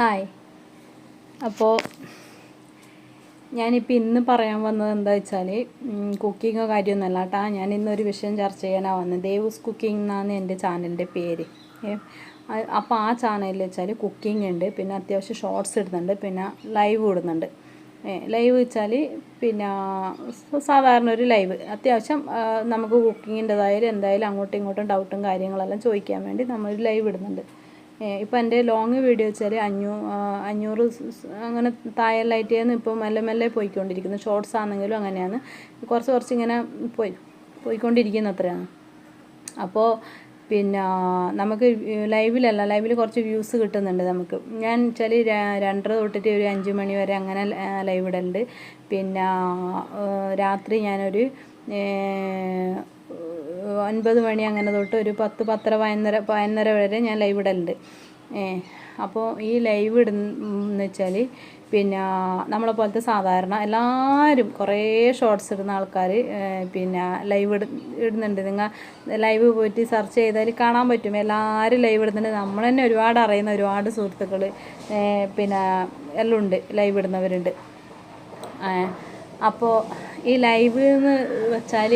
Hi. അപ്പോൾ ഞാനിപ്പോൾ ഇന്ന് പറയാൻ വന്നത് എന്താ വെച്ചാൽ കുക്കിങ്ങോ കാര്യമൊന്നുമല്ല കേട്ടോ. ഞാൻ ഇന്നൊരു വിഷയം ചർച്ച ചെയ്യാനാണ് വന്നത്. ദേവൂസ് കുക്കിംഗ് എന്നാണ് എന്റെ ചാനലിന്റെ പേര്. അപ്പോൾ ആ ചാനലിൽ വെച്ചാൽ കുക്കിംഗ് ഉണ്ട്. പിന്നെ അത്യാവശ്യം ഷോർട്സ് ഇടുന്നുണ്ട്. പിന്നെ ലൈവ് ഇടുന്നുണ്ട്. ലൈവ് വെച്ചാൽ പിന്നെ സാധാരണ ഒരു ലൈവ്. അത്യാവശ്യം നമുക്ക് കുക്കിങ്ങിന്റെതായാലും എന്തായാലും അങ്ങോട്ടും ഇങ്ങോട്ടും ഡൗട്ടും കാര്യങ്ങളെല്ലാം ചോദിക്കാൻ വേണ്ടി നമ്മളൊരു ലൈവ് ഇടുന്നുണ്ട്. ഇപ്പം എന്റെ ലോങ് വീഡിയോ വെച്ചാൽ അഞ്ഞൂ അഞ്ഞൂറ് അങ്ങനെ അങ്ങനെ താഴെല്ലായിട്ടാണ് ഇപ്പോൾ മെല്ലെ മെല്ലെ പോയിക്കൊണ്ടിരിക്കുന്നു. ഷോർട്സ് ആണെങ്കിലും അങ്ങനെയാണ്. കുറച്ച് കുറച്ച് ഇങ്ങനെ പോയി പോയിക്കൊണ്ടിരിക്കുന്ന അത്രയാണ്. അപ്പോൾ പിന്നെ നമുക്ക് ലൈവിലല്ല ലൈവിൽ കുറച്ച് വ്യൂസ് കിട്ടുന്നുണ്ട് നമുക്ക്. ഞാൻ വെച്ചാൽ രണ്ടര തൊട്ടിട്ട് ഒരു അഞ്ച് മണി വരെ അങ്ങനെ ലൈവ് ഇടലുണ്ട്. പിന്നെ രാത്രി ഞാനൊരു ഒൻപത് മണി അങ്ങനെ തൊട്ട് ഒരു പത്ത് പത്തര പതിനൊന്നര പതിനൊന്നര വരെ ഞാൻ ലൈവ് ഇടലുണ്ട്. അപ്പോൾ ഈ ലൈവ് ഇടുന്ന വെച്ചാൽ പിന്നെ നമ്മളെ പോലത്തെ സാധാരണ എല്ലാവരും കുറേ ഷോർട്സ് ഇടുന്ന ആൾക്കാർ പിന്നെ ലൈവ് ഇട ഇടുന്നുണ്ട്. നിങ്ങൾ ലൈവ് പോയിട്ട് സെർച്ച് ചെയ്താൽ കാണാൻ പറ്റും. എല്ലാവരും ലൈവ് ഇടുന്നുണ്ട്. നമ്മൾ തന്നെ ഒരുപാട് അറിയുന്ന ഒരുപാട് സുഹൃത്തുക്കൾ പിന്നെ എല്ലാം ഉണ്ട് ലൈവ് ഇടുന്നവരുണ്ട്. അപ്പോൾ ഈ ലൈവ് എന്ന് വെച്ചാൽ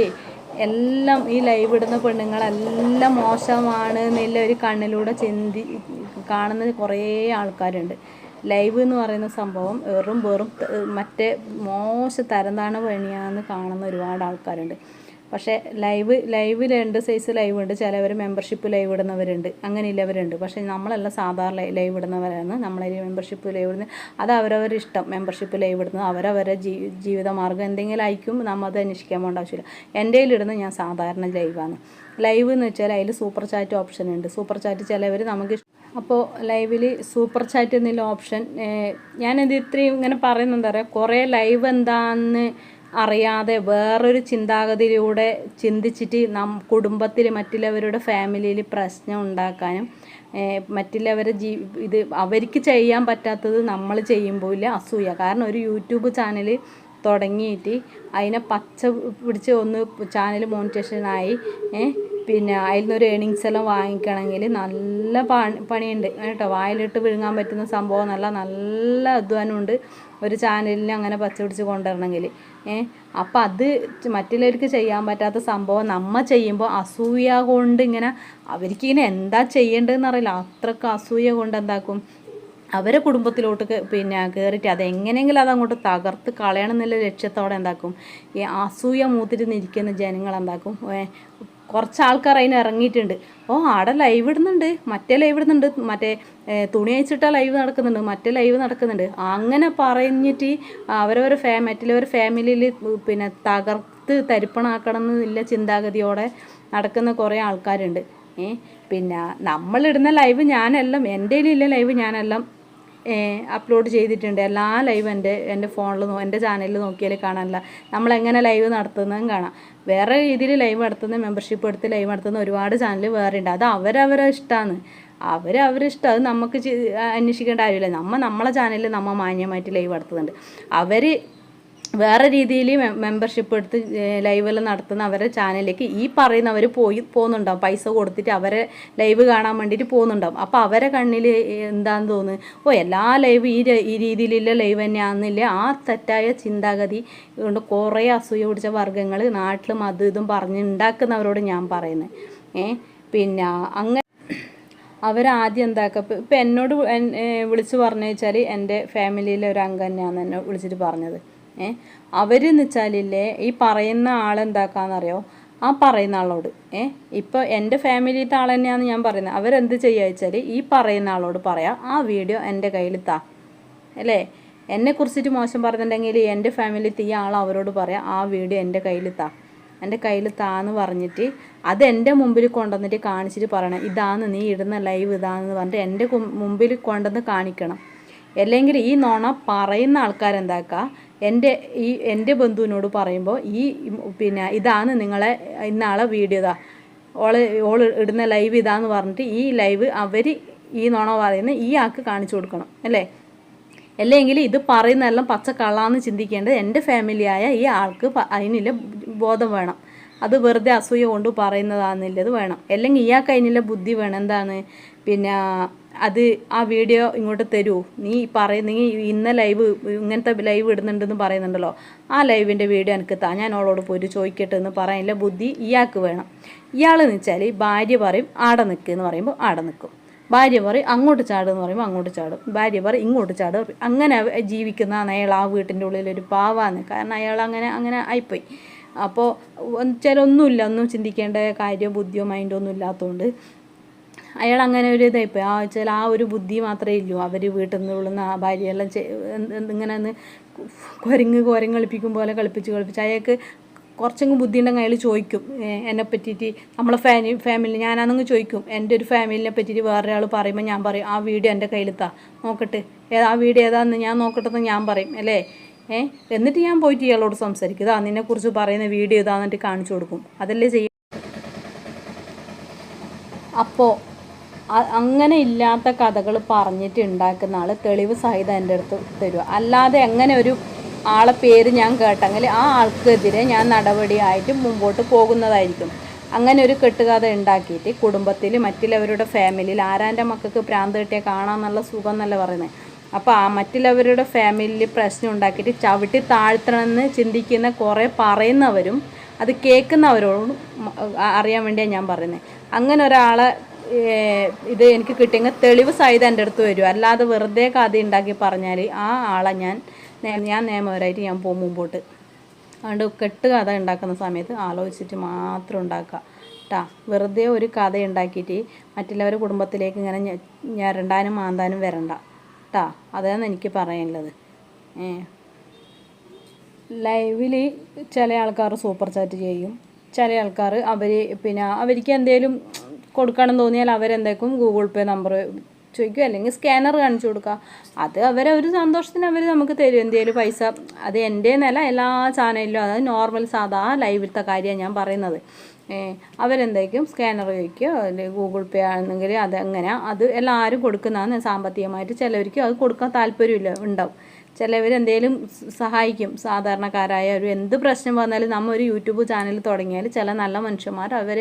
എല്ലാം ഈ ലൈവ് ഇടുന്ന പെണ്ണുങ്ങളെല്ലാം മോശമാണ് എന്നുള്ള ഒരു കണ്ണിലൂടെ ചിന്തി കാണുന്ന കുറേ ആൾക്കാരുണ്ട്. ലൈവ് എന്ന് പറയുന്ന സംഭവം വെറും വെറും മറ്റേ മോശ തരം താണ പണിയാന്ന് കാണുന്ന ഒരുപാട് ആൾക്കാരുണ്ട്. പക്ഷേ ലൈവ് ലൈവ് രണ്ട് സൈസ് ലൈവ് ഉണ്ട്. ചിലവർ മെമ്പർഷിപ്പ് ലൈവ് ഇടുന്നവരുണ്ട്. അങ്ങനെ ഇല്ലവരുണ്ട് പക്ഷേ നമ്മളല്ല സാധാരണ ലൈവ് ഇടുന്നവരാണ്. നമ്മളെ മെമ്പർഷിപ്പ് ലൈവ് ഇടുന്നത് അത് അവരവരുടെ ഇഷ്ടം. മെമ്പർഷിപ്പ് ലൈവ് ഇടുന്നത് അവരവരുടെ ജീ ജീവിതമാർഗം എന്തെങ്കിലും ആയിരിക്കും. നമ്മൾ അത് അന്വേഷിക്കാൻ പോകേണ്ട ആവശ്യമില്ല. എന്റെ ഇടുന്നത് ഞാൻ സാധാരണ ലൈവാണ് ലൈവ് എന്ന് വെച്ചാൽ അതിൽ സൂപ്പർ ചാറ്റ് ഓപ്ഷൻ ഉണ്ട്. സൂപ്പർ ചാറ്റ് ചിലവർ നമുക്ക് അപ്പോൾ ലൈവിൽ സൂപ്പർ ചാറ്റ് എന്നുള്ള ഓപ്ഷൻ ഞാനിത് ഇത്രയും ഇങ്ങനെ പറയുന്നത് എന്താ പറയുക? കുറേ ലൈവ് എന്താന്ന് അറിയാതെ വേറൊരു ചിന്താഗതിയിലൂടെ ചിന്തിച്ചിട്ട് നം കുടുംബത്തിൽ മറ്റുള്ളവരുടെ ഫാമിലിയിൽ പ്രശ്നം ഉണ്ടാക്കാനും മറ്റുള്ളവരെ ജീ ഇത് അവർക്ക് ചെയ്യാൻ പറ്റാത്തത് നമ്മൾ ചെയ്യുമ്പോൾ ഇല്ല അസൂയ. കാരണം ഒരു യൂട്യൂബ് ചാനൽ തുടങ്ങിയിട്ട് അതിനെ പച്ച പിടിച്ച് ഒന്ന് ചാനൽ മോണിറ്റേഷനായി പിന്നെ അതിൽ നിന്നൊരു ഏണിങ്സ് എല്ലാം വാങ്ങിക്കണമെങ്കിൽ നല്ല പണി പണിയുണ്ട്. കേട്ടോ വായിലിട്ട് വിഴുങ്ങാൻ പറ്റുന്ന സംഭവം നല്ല നല്ല അധ്വാനമുണ്ട്. ഒരു ചാനലിനെ അങ്ങനെ പച്ച പിടിച്ച് കൊണ്ടുവരണമെങ്കിൽ. ഏഹ് അപ്പം അത് മറ്റുള്ളവർക്ക് ചെയ്യാൻ പറ്റാത്ത സംഭവം നമ്മൾ ചെയ്യുമ്പോൾ അസൂയ കൊണ്ട് ഇങ്ങനെ അവർക്കിങ്ങനെ എന്താ ചെയ്യേണ്ടതെന്ന് അറിയില്ല. അത്രയ്ക്ക് അസൂയ കൊണ്ട് എന്താക്കും? അവരെ കുടുംബത്തിലോട്ട് പിന്നെ കയറിയിട്ട് അതെങ്ങനെയെങ്കിലും അതങ്ങോട്ട് തകർത്ത് കളയണം എന്നുള്ള ലക്ഷ്യത്തോടെ എന്താക്കും? ഈ അസൂയ മൂത്തിട്ട് നിൽക്കുന്ന ജനങ്ങൾ എന്താക്കും? കുറച്ച് ആൾക്കാർ അതിന് ഇറങ്ങിയിട്ടുണ്ട്. ഓ ആടെ ലൈവ് ഇടുന്നുണ്ട്. മറ്റേ ലൈവ് ഇടുന്നുണ്ട്. മറ്റേ തുണി അയച്ചിട്ട ലൈവ് നടക്കുന്നുണ്ട്. മറ്റേ ലൈവ് നടക്കുന്നുണ്ട്. അങ്ങനെ പറഞ്ഞിട്ട് അവരവരെ ഫാ മറ്റുള്ളവർ ഫാമിലിയിൽ പിന്നെ തകർത്ത് തരിപ്പണാക്കണം എന്നില്ല ചിന്താഗതിയോടെ നടക്കുന്ന കുറേ ആൾക്കാരുണ്ട്. ഏ പിന്നെ നമ്മളിടുന്ന ലൈവ് ഞാനെല്ലാം എന്റെ കയ്യിലില്ല ലൈവ് ഞാനെല്ലാം അപ്ലോഡ് ചെയ്തിട്ടുണ്ട്. എല്ലാ ലൈവ് എന്റെ എന്റെ ഫോണിൽ എന്റെ ചാനലിൽ നോക്കിയാൽ കാണാനില്ല. നമ്മളെങ്ങനെ ലൈവ് നടത്തുന്നതും കാണാം. വേറെ രീതിയിൽ ലൈവ് നടത്തുന്ന മെമ്പർഷിപ്പ് എടുത്ത് ലൈവ് നടത്തുന്ന ഒരുപാട് ചാനൽ വേറെ ഉണ്ട് അത് അവരവരെ ഇഷ്ടമാണ് അവർ ഇഷ്ടം. അത് നമുക്ക് അന്വേഷിക്കേണ്ട കാര്യമില്ല. നമ്മൾ നമ്മളെ ചാനലിൽ നമ്മൾ മാന്യമായിട്ട് ലൈവ് നടത്തുന്നുണ്ട്. അവർ വേറെ രീതിയിൽ മെമ്പർഷിപ്പ് എടുത്ത് ലൈവെല്ലാം നടത്തുന്ന അവരുടെ ചാനലിലേക്ക് ഈ പറയുന്നവർ പോയി പോകുന്നുണ്ടാവും. പൈസ കൊടുത്തിട്ട് അവരെ ലൈവ് കാണാൻ വേണ്ടിയിട്ട് പോകുന്നുണ്ടാവും. അപ്പോൾ അവരെ കണ്ണിൽ എന്താന്ന് തോന്നുന്നു ഓ എല്ലാ ലൈവ് ഈ ഈ രീതിയിലുള്ള ലൈവ് തന്നെയാണെന്നില്ല ആ തെറ്റായ ചിന്താഗതി കൊണ്ട് കുറേ അസൂയ പിടിച്ച വർഗങ്ങൾ നാട്ടിലും അതും ഇതും പറഞ്ഞുണ്ടാക്കുന്നവരോട് ഞാൻ പറയുന്നത് ഏ പിന്നെ അങ്ങനെ അവരാദ്യം എന്താക്കുക ഇപ്പം എന്നോട് വിളിച്ച് പറഞ്ഞു വെച്ചാൽ എന്റെ ഫാമിലിയിലെ ഒരു അംഗം തന്നെയാണ് എന്നെ വിളിച്ചിട്ട് പറഞ്ഞത്. അവരെന്ന് വെച്ചാലില്ലേ ഈ പറയുന്ന ആളെന്താക്കാന്നറിയോ? ആ പറയുന്ന ആളോട് ഏ? ഇപ്പോൾ എന്റെ ഫാമിലിയിലത്തെ ആൾ തന്നെയാണ് ഞാൻ പറയുന്നത് അവരെന്ത് ചെയ്യുക വെച്ചാൽ ഈ പറയുന്ന ആളോട് പറയാം ആ വീഡിയോ എന്റെ കയ്യിൽ താ അല്ലേ? എന്നെ കുറിച്ചിട്ട് മോശം പറഞ്ഞിട്ടുണ്ടെങ്കിൽ എന്റെ ഫാമിലിയിലത്തെ ഈ ആൾ അവരോട് പറയാം ആ വീഡിയോ എന്റെ കയ്യിൽ താ എന്റെ കയ്യിൽ താന്ന് പറഞ്ഞിട്ട് അത് എന്റെ മുമ്പിൽ കൊണ്ടുവന്നിട്ട് കാണിച്ചിട്ട് പറയണം ഇതാന്ന് നീ ഇടുന്ന ലൈവ് ഇതാന്ന് പറഞ്ഞിട്ട് എന്റെ മുമ്പിൽ കൊണ്ടുവന്ന് കാണിക്കണം. അല്ലെങ്കിൽ ഈ നോണ പറയുന്ന ആൾക്കാരെന്താക്കുക എന്റെ ഈ എന്റെ ബന്ധുവിനോട് പറയുമ്പോൾ ഈ പിന്നെ ഇതാണ് നിങ്ങളെ ഇന്നാളെ വീഡിയോ ഇതാ. ഓൾ ഓൾ ഇടുന്ന ലൈവ് ഇതാന്ന് പറഞ്ഞിട്ട് ഈ ലൈവ് അവർ ഈ നോണ പറയുന്ന ഈ ആൾക്ക് കാണിച്ചു കൊടുക്കണം അല്ലേ? അല്ലെങ്കിൽ ഇത് പറയുന്നതെല്ലാം പച്ച കള്ളാന്ന് ചിന്തിക്കേണ്ടത് എന്റെ ഫാമിലിയായ ഈ ആൾക്ക് അതിനില്ല ബോധം വേണം. അത് വെറുതെ അസൂയ കൊണ്ട് പറയുന്നതാണെന്നുള്ളത് വേണം. അല്ലെങ്കിൽ ഇയാൾക്ക് അതിനുള്ള ബുദ്ധി വേണം. എന്താണ്? പിന്നെ അത് ആ വീഡിയോ ഇങ്ങോട്ട് തരൂ. നീ പറയ നീ ഇന്ന ലൈവ് ഇങ്ങനത്തെ ലൈവ് ഇടുന്നുണ്ടെന്ന് പറയുന്നുണ്ടല്ലോ. ആ ലൈവിന്റെ വീഡിയോ എനിക്ക് താ. ഞാൻ അവളോട് പോയിട്ട് ചോദിക്കട്ടെ എന്ന് പറയാനില്ല ബുദ്ധി ഇയാൾക്ക് വേണം. ഇയാളെന്ന് വെച്ചാൽ ഭാര്യ പറയും ആടെ നിൽക്കുക എന്ന് പറയുമ്പോൾ ആടെ നിൽക്കും ഭാര്യ പറയും അങ്ങോട്ട് ചാടും എന്ന് പറയുമ്പോൾ അങ്ങോട്ട് ചാടും. ഭാര്യ പറയും ഇങ്ങോട്ട് ചാടും അങ്ങനെ ജീവിക്കുന്ന അയാൾ ആ വീട്ടിന്റെ ഉള്ളിൽ ഒരു പാവാന്ന് കാരണം അയാൾ അങ്ങനെ അങ്ങനെ ആയിപ്പോയി. അപ്പോൾ ചില ഒന്നുമില്ല ഒന്നും ചിന്തിക്കേണ്ട കാര്യമോ ബുദ്ധിയോ മൈൻഡോ ഒന്നും ഇല്ലാത്തതുകൊണ്ട് അയാൾ അങ്ങനെ ഒരു ഇതായിപ്പോയി. ആ വെച്ചാൽ ആ ഒരു ബുദ്ധി മാത്രമേ ഇല്ലൂ. അവർ വീട്ടിൽ നിന്ന് വിളുന്ന ആ ഭാര്യയെല്ലാം ഇങ്ങനെ ഒന്ന് കുരങ്ങ് കുരങ്ങ് കളിപ്പിക്കും പോലെ കളിപ്പിച്ച് കളിപ്പിച്ച് അയാൾക്ക് കുറച്ചെങ്കിലും ബുദ്ധി ഉണ്ടെങ്കിൽ അയാൾ ചോദിക്കും എന്നെ പറ്റിയിട്ട് നമ്മളെ ഫാമി ഫാമിലി ഞാനാണെങ്കിൽ ചോദിക്കും എന്റെ ഒരു ഫാമിലിനെ പറ്റിയിട്ട് വേറൊരാൾ പറയുമ്പോൾ ഞാൻ പറയും ആ വീഡിയോ എന്റെ കയ്യിലെത്താ നോക്കട്ടെ ഏതാ ആ വീഡിയോ ഏതാന്ന് ഞാൻ നോക്കട്ടെന്ന് ഞാൻ പറയും അല്ലേ? ഏ എന്നിട്ട് ഞാൻ പോയിട്ട് ഇയാളോട് സംസാരിക്കും ഇതാ നിന്നെക്കുറിച്ച് പറയുന്ന വീഡിയോ ഇതാന്നിട്ട് കാണിച്ചു കൊടുക്കും അതല്ലേ ചെയ്യും അപ്പോൾ അങ്ങനെ ഇല്ലാത്ത കഥകൾ പറഞ്ഞിട്ട് ഉണ്ടാക്കുന്ന ആൾ തെളിവ് സഹിതം എന്റെ അടുത്ത് തരുക അല്ലാതെ എങ്ങനെ ഒരു ആളെ പേര് ഞാൻ കേട്ടെങ്കിൽ ആ ആൾക്കെതിരെ ഞാൻ നടപടിയായിട്ട് മുമ്പോട്ട് പോകുന്നതായിരിക്കും. അങ്ങനെ ഒരു കെട്ടുകഥ ഉണ്ടാക്കിയിട്ട് കുടുംബത്തിൽ മറ്റുള്ളവരുടെ ഫാമിലിയിൽ ആരാന്റെ മക്കൾക്ക് പ്രാന്ത് കിട്ടിയ കാണാമെന്നുള്ള സുഖം എന്നല്ല പറയുന്നത് അപ്പോൾ ആ മറ്റുള്ളവരുടെ ഫാമിലിയിൽ പ്രശ്നം ഉണ്ടാക്കിയിട്ട് ചവിട്ടി താഴ്ത്തണമെന്ന് ചിന്തിക്കുന്ന കുറേ പറയുന്നവരും അത് കേൾക്കുന്നവരോടും അറിയാൻ വേണ്ടിയാണ് ഞാൻ പറയുന്നത് അങ്ങനെ ഒരാളെ ഇത് എനിക്ക് കിട്ടിയെങ്കിൽ തെളിവ് സഹിതം എന്റെ അടുത്ത് വരും. അല്ലാതെ വെറുതെ കഥ ഉണ്ടാക്കി പറഞ്ഞാൽ ആ ആളെ ഞാൻ ഞാൻ നിയമപരമായിട്ട് ഞാൻ പോകും മുമ്പോട്ട്. അതുകൊണ്ട് കെട്ട് കഥ ഉണ്ടാക്കുന്ന സമയത്ത് ആലോചിച്ചിട്ട് മാത്രം ഉണ്ടാക്കുക. കേട്ടാ വെറുതെ ഒരു കഥ ഉണ്ടാക്കിയിട്ട് മറ്റുള്ളവരുടെ കുടുംബത്തിലേക്ക് ഇങ്ങനെ ഞരണ്ടാനും മാന്താനും വരണ്ട. കേട്ടാ അതാണ് എനിക്ക് പറയാനുള്ളത്. ഏ. ലൈവിൽ ചില ആൾക്കാർ സൂപ്പർ ചാറ്റ് ചെയ്യും. ചില ആൾക്കാർ അവർ പിന്നെ അവർക്ക് എന്തെങ്കിലും കൊടുക്കണം തോന്നിയാൽ അവരെന്തേക്കും? ഗൂഗിൾ പേ നമ്പർ ചോദിക്കും അല്ലെങ്കിൽ സ്കാനർ കാണിച്ചു കൊടുക്കുക. അത് അവർ ഒരു സന്തോഷത്തിന് അവർ നമുക്ക് തരും. എന്തെങ്കിലും പൈസ. അത് എന്റെ നില എല്ലാ ചാനലിലും അതായത് നോർമൽ സാധാ ലൈവിലത്തെ കാര്യമാണ് ഞാൻ പറയുന്നത്. അവരെന്തായിരിക്കും സ്കാനർ ചോദിക്കുക. അല്ലെങ്കിൽ ഗൂഗിൾ പേ ആണെങ്കിൽ അത് എങ്ങനെ അത് എല്ലാവരും കൊടുക്കുന്നതാണ് സാമ്പത്തികമായിട്ട്. ചിലവർക്ക് അത് കൊടുക്കാൻ താല്പര്യമില്ല ഉണ്ടാവും. ചിലവർ എന്തെങ്കിലും സഹായിക്കും. സാധാരണക്കാരായ ഒരു എന്ത് പ്രശ്നം വന്നാലും നമ്മൾ ഒരു യൂട്യൂബ് ചാനൽ തുടങ്ങിയാൽ ചില നല്ല മനുഷ്യന്മാർ അവർ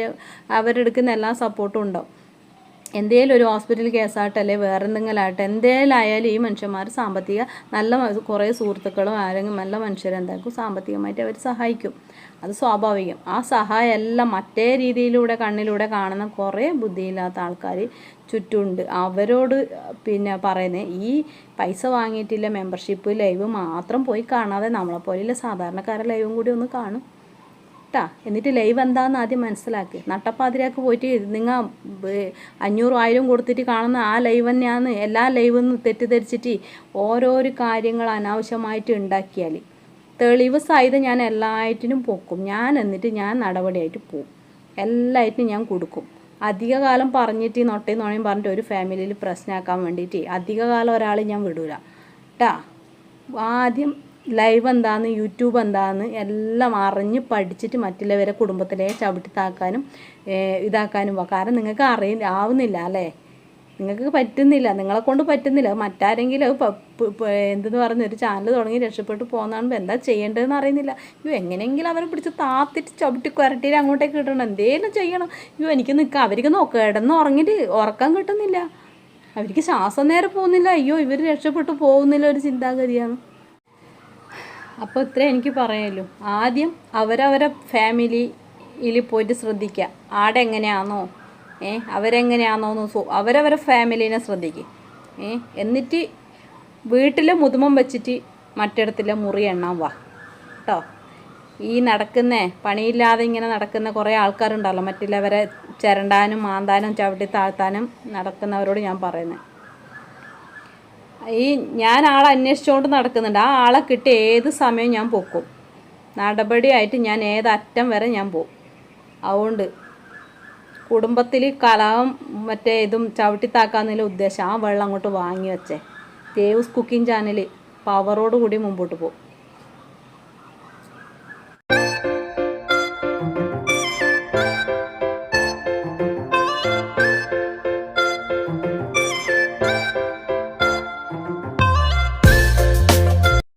അവരെടുക്കുന്ന എല്ലാ സപ്പോർട്ടും ഉണ്ടാവും. എന്തേലും ഒരു ഹോസ്പിറ്റൽ കേസാകട്ടെ അല്ലെ വേറെ എന്തെങ്കിലും എന്തേലും ആയാലും ഈ മനുഷ്യന്മാർ സാമ്പത്തിക നല്ല കുറേ സുഹൃത്തുക്കളും ആരെങ്കിലും നല്ല മനുഷ്യരെന്താക്കും സാമ്പത്തികമായിട്ട് അവർ സഹായിക്കും. അത് സ്വാഭാവികം. ആ സഹായം എല്ലാം മറ്റേ രീതിയിലൂടെ കണ്ണിലൂടെ കാണുന്ന കുറേ ബുദ്ധിയില്ലാത്ത ആൾക്കാർ ചുറ്റുമുണ്ട്. അവരോട് പിന്നെ പറയുന്നത് ഈ പൈസ വാങ്ങിയിട്ടില്ല മെമ്പർഷിപ്പ് ലൈവ് മാത്രം പോയി കാണാതെ നമ്മളെപ്പോലെയുള്ള സാധാരണക്കാരെ ലൈവും കൂടി ഒന്ന് കാണും. കേട്ടാ എന്നിട്ട് ലൈവ് എന്താണെന്ന് ആദ്യം മനസ്സിലാക്കി. നട്ടപ്പാതിരാക്ക് പോയിട്ട് നിങ്ങൾ അഞ്ഞൂറും ആയിരം കൊടുത്തിട്ട് കാണുന്ന ആ ലൈവ് തന്നെയാണ് എല്ലാ ലൈവെന്ന് തെറ്റിദ്ധരിച്ചിട്ട് ഓരോരോ കാര്യങ്ങൾ അനാവശ്യമായിട്ട് ഉണ്ടാക്കിയാൽ തെളിവ് സഹിതം ഞാൻ എല്ലാറ്റിനും പൊക്കും. ഞാൻ എന്നിട്ട് ഞാൻ നടപടിയായിട്ട് പോകും എല്ലാറ്റിനും ഞാൻ കൊടുക്കും. അധികകാലം പറഞ്ഞിട്ട് നൊട്ടയും നുണയും പറഞ്ഞിട്ട് ഒരു ഫാമിലിയിൽ പ്രശ്നമാക്കാൻ വേണ്ടിയിട്ട് അധികകാലം ഒരാൾ ഞാൻ വിടൂല. കേട്ടാ ആദ്യം ലൈവ് എന്താന്ന് യൂട്യൂബ് എന്താന്ന് എല്ലാം അറിഞ്ഞ് പഠിച്ചിട്ട് മറ്റുള്ളവരെ കുടുംബത്തിലെ ചവിട്ടി താക്കാനും ഏഹ് ഇതാക്കാനും കാരണം നിങ്ങൾക്ക് അറിയ ആവുന്നില്ല അല്ലേ? നിങ്ങൾക്ക് പറ്റുന്നില്ല. നിങ്ങളെ കൊണ്ട് പറ്റുന്നില്ല. മറ്റാരെങ്കിലും എന്തെന്ന് പറഞ്ഞ ഒരു ചാനൽ തുടങ്ങി രക്ഷപ്പെട്ട് പോകുന്നതാകുമ്പോൾ എന്താ ചെയ്യേണ്ടതെന്ന് അറിയുന്നില്ല. അയ്യോ എങ്ങനെയെങ്കിലും അവരെ പിടിച്ച് താത്തിട്ട് ചവിട്ടി കുരട്ടിയിൽ അങ്ങോട്ടേക്ക് കിട്ടണം എന്തേലും ചെയ്യണം. അയ്യോ എനിക്ക് നിൽക്കാം അവർക്ക് നോക്കുക കിടന്ന് ഉറങ്ങിയിട്ട് ഉറക്കം കിട്ടുന്നില്ല. അവർക്ക് ശ്വാസം നേരെ പോകുന്നില്ല. അയ്യോ ഇവർ രക്ഷപ്പെട്ട് പോകുന്നില്ല ഒരു ചിന്താഗതിയാണ്. അപ്പോൾ ഇത്രേ എനിക്ക് പറയാനുള്ളൂ. ആദ്യം അവരവരെ ഫാമിലിയിൽ പോയിട്ട് ശ്രദ്ധിക്കുക. ആടെ എങ്ങനെയാണോ ഏ അവരെങ്ങനെയാണോ എന്ന് അവരവരെ ഫാമിലിനെ ശ്രദ്ധിക്കുക ഏ എന്നിട്ട് വീട്ടിലെ മുതുമം വെച്ചിട്ട് മറ്റിടത്തിലെ മുറി എണ്ണാൻ വാ. കേട്ടോ ഈ നടക്കുന്ന പണിയില്ലാതെ ഇങ്ങനെ നടക്കുന്ന കുറേ ആൾക്കാരുണ്ടല്ലോ. മറ്റുള്ളവരെ ചിരണ്ടാനും മാന്താനും ചവിട്ടി താഴ്ത്താനും നടക്കുന്നവരോട് ഞാൻ പറയുന്നത് ഈ ഞാൻ ആളെ അന്വേഷിച്ചുകൊണ്ട് നടക്കുന്നുണ്ട്. ആ ആളെ കിട്ടി ഏത് സമയം ഞാൻ പൊക്കും. നടപടിയായിട്ട് ഞാൻ ഏതറ്റം വരെ ഞാൻ പോകും അതുകൊണ്ട് കുടുംബത്തിൽ കലാവും മറ്റേ ഇതും ചവിട്ടിത്താക്കാന്നുള്ള ഉദ്ദേശം ആ വെള്ളം അങ്ങോട്ട് വാങ്ങി വെച്ചേ. ദേവ്സ് കുക്കിംഗ് ചാനൽ പവറോട് കൂടി മുമ്പോട്ട് പോകും